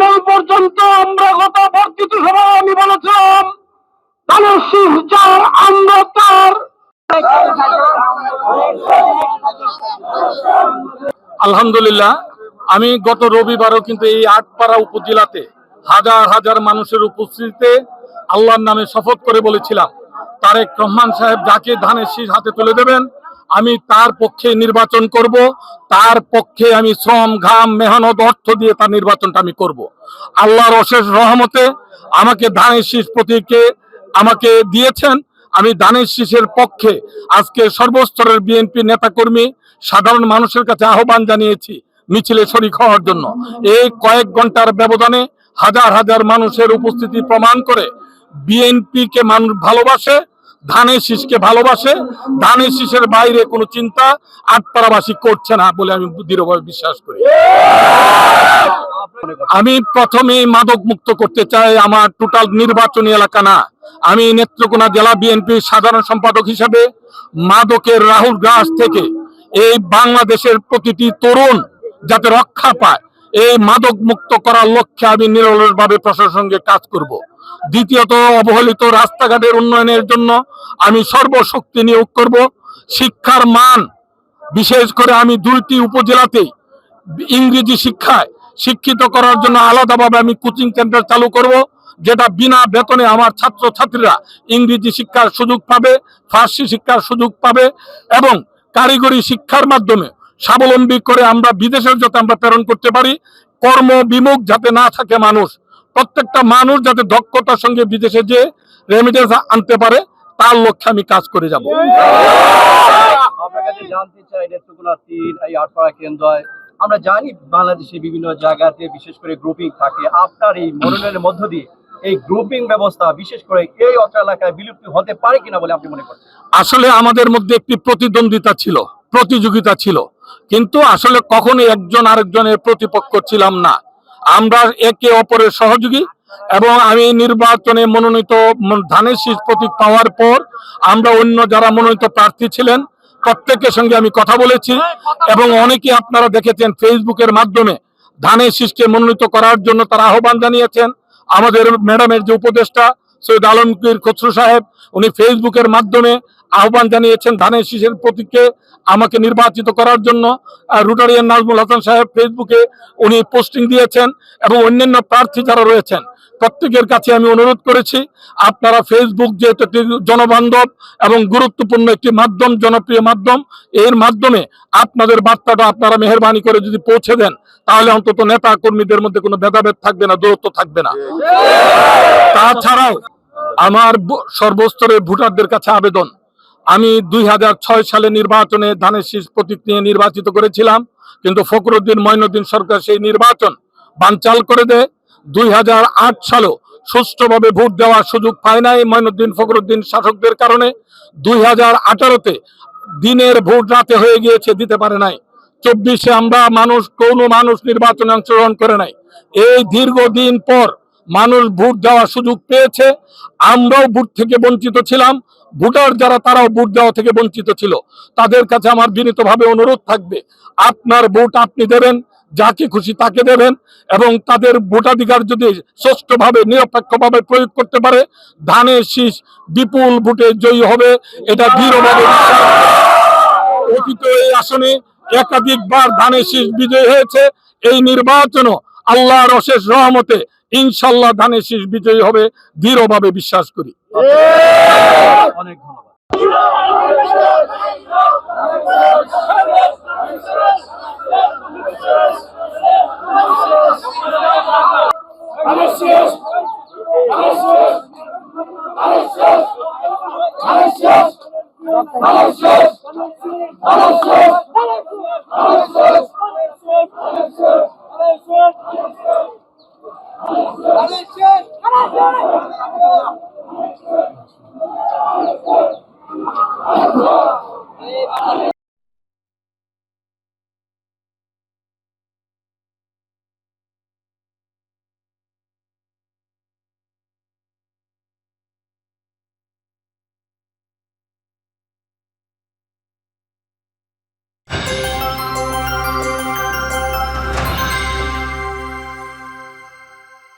নেই পর্যন্ত আমরা গত বর্ধিত আমি বলেছিলাম আলহামদুলিল্লাহ, আমি গত রবিবারও কিন্তু এই আটপাড়া উপজেলাতে হাজার হাজার মানুষের উপস্থিতিতে আল্লাহর নামে শপথ করে বলেছিলাম, তারেক রহমান সাহেব যাকে ধানের শীষ হাতে তুলে দেবেন আমি তার পক্ষে নির্বাচন করব, তার পক্ষে আমি শ্রম, ঘাম, মেহনত, অর্থ দিয়ে তার নির্বাচনটা আমি করব। আল্লাহর অশেষ রহমতে আমাকে ধানের শীষ প্রতীকে আমাকে দিয়েছেন। আমি দানের শীষের পক্ষে আজকে সর্বস্তরের বিএনপি নেতাকর্মী, সাধারণ মানুষের কাছে আহ্বান জানিয়েছি মিছিলে শরিক হওয়ার জন্য। এই কয়েক ঘণ্টার ব্যবধানে হাজার হাজার মানুষের উপস্থিতি প্রমাণ করে বিএনপি কে মানুষ ভালোবাসে ধানের শীষকে ভালোবাসে, ধানের শীষের বাইরে কোনো চিন্তা আটপাড়াবাসী করছে না বলে আমি দৃঢ়ভাবে বিশ্বাস করি। আমি প্রথমে মাদক মুক্ত করতে চাই আমার টোটাল নির্বাচনী এলাকা না। আমি নেত্রকোনা জেলা বিএনপির সাধারণ সম্পাদক হিসেবে মাদকের রাহুল গ্রাস থেকে এই বাংলাদেশের প্রতিটি তরুণ যাতে রক্ষা পায় এই মাদক মুক্ত করার লক্ষ্যে আমি নিরলসভাবে প্রশাসনের সঙ্গে কাজ করব। দ্বিতীয়ত, অবহেলিত রাস্তাঘাটের উন্নয়নের জন্য আমি সর্বশক্তি নিয়োগ করব শিক্ষার মান, বিশেষ করে আমি দুইটি উপজেলাতেই ইংরেজি শিক্ষায় শিক্ষিত করার জন্য আলাদাভাবে আমি কোচিং সেন্টার চালু করব, যেটা বিনা বেতনে আমার ছাত্র ছাত্রীরা ইংরেজি শিক্ষার সুযোগ পাবে, ফার্সি শিক্ষার সুযোগ পাবে এবং কারিগরি শিক্ষার মাধ্যমে স্বাবলম্বী করে আমরা বিদেশের যাতে আমরা প্রেরণ করতে পারি কর্ম বিমুখ যাতে না থাকে মানুষ। প্রত্যেকটা মানুষ যাতে দক্ষতার সঙ্গে বিদেশে যে রেমিডেন্স আনতে পারে তার লক্ষ্যে আমি কাজ করে যাব। জানতে চাই এই আটপাড়া কেন্দ্র আমরা জানি বাংলাদেশে বিভিন্ন জায়গাতে বিশেষ করে গ্রুপিং থাকে। আপনার এই মনোনয়নের মধ্য দিয়ে এই গ্রুপিং ব্যবস্থা বিশেষ করে এই অত্র এলাকায় বিলুপ্তি হতে পারে কিনা বলে আপনি মনে করছেন? আসলে আমাদের মধ্যে একটি প্রতিদ্বন্দ্বিতা ছিল। প্রতিযোগিতা ছিল। কিন্তু আসলে কখনোই একজন আরেকজনের প্রতিপক্ষ ছিলাম না। আমরা একে অপরের সহযোগী এবং আমি নির্বাচনে মনোনীত ধানের শীষ প্রতীক পাওয়ার পর আমরা অন্য যারা মনোনীত প্রার্থী ছিলেন, প্রত্যেকের সঙ্গে আমি কথা বলেছি এবং অনেকে আপনারা দেখেছেন ফেসবুকের মাধ্যমে ধানের শীষকে মনোনীত করার জন্য তারা আহ্বান জানিয়েছেন। আমাদের ম্যাডামের যে উপদেষ্টা সৈয়দ আলমগীর খসরু সাহেব, উনি ফেসবুকের মাধ্যমে আহ্বান জানিয়েছেন ধানের শীষের প্রতীকে আমাকে নির্বাচিত করার জন্য। রুটারিয়ান নাজমুল হাসান সাহেব ফেসবুকে উনি পোস্টিং দিয়েছেন এবং অন্যান্য প্রার্থী যারা রয়েছেন প্রত্যেকের কাছে আমি অনুরোধ করেছি আপনারা ফেসবুক যেহেতু একটি জনবান্ধব এবং গুরুত্বপূর্ণ একটি মাধ্যম জনপ্রিয় মাধ্যম এর মাধ্যমে আপনাদের বার্তাটা আপনারা মেহরবানি করে যদি পৌঁছে দেন তাহলে অন্তত নেতা কর্মীদের মধ্যে কোনো ভেদাভেদ থাকবে না দূরত্ব থাকবে না। তাছাড়াও আমার সর্বস্তরের ভোটারদের কাছে আবেদন আমি দুই হাজার ছয় সালে নির্বাচনে ধানের শীষ প্রতীক নিয়ে নির্বাচিত করেছিলাম, কিন্তু ফখরুদ্দিন মঈনুদ্দিন সরকার সেই নির্বাচন বানচাল করে দেয়। দুই হাজার আট সালেও সুষ্ঠুভাবে ভোট দেওয়ার সুযোগ পায় নাই মঈনুদ্দিন ফখরুদ্দিন শাসকদের কারণে। দুই হাজার আঠারোতে দিনের ভোট রাতে হয়ে গিয়েছে, দিতে পারে নাই। চব্বিশে আমরা মানুষ, কোনো মানুষ নির্বাচনে অংশগ্রহণ করে নাই। এই দীর্ঘদিন পর মানুষ ভোট দেওয়ার সুযোগ পেয়েছে। আমরাও ভোট থেকে বঞ্চিত ছিলাম। ভোটার যারা, তারাও ভোট দেওয়া থেকে বঞ্চিত ছিল। তাদের কাছে আমার বিনীতভাবে অনুরোধ থাকবে, আপনার ভোট আপনি দেবেন, যাকে খুশি তাকে দেবেন এবং তাদের ভোটাধিকার যদি সুষ্ঠুভাবে, নিরপেক্ষভাবে প্রয়োগ করতে পারে, ধানের শীষ বিপুল ভোটে জয়ী হবে, এটা দৃঢ়ভাবে অতীত এই আসনে একাধিকবার ধানের শীষ বিজয়ী হয়েছে, এই নির্বাচনও আল্লাহর অশেষ রহমতে ইনশাল্লাহ ধানের শীষ বিজয়ী হবে, দৃঢ়ভাবে বিশ্বাস করি। অনেক ধন্যবাদ। ধানের শীষ Thank you.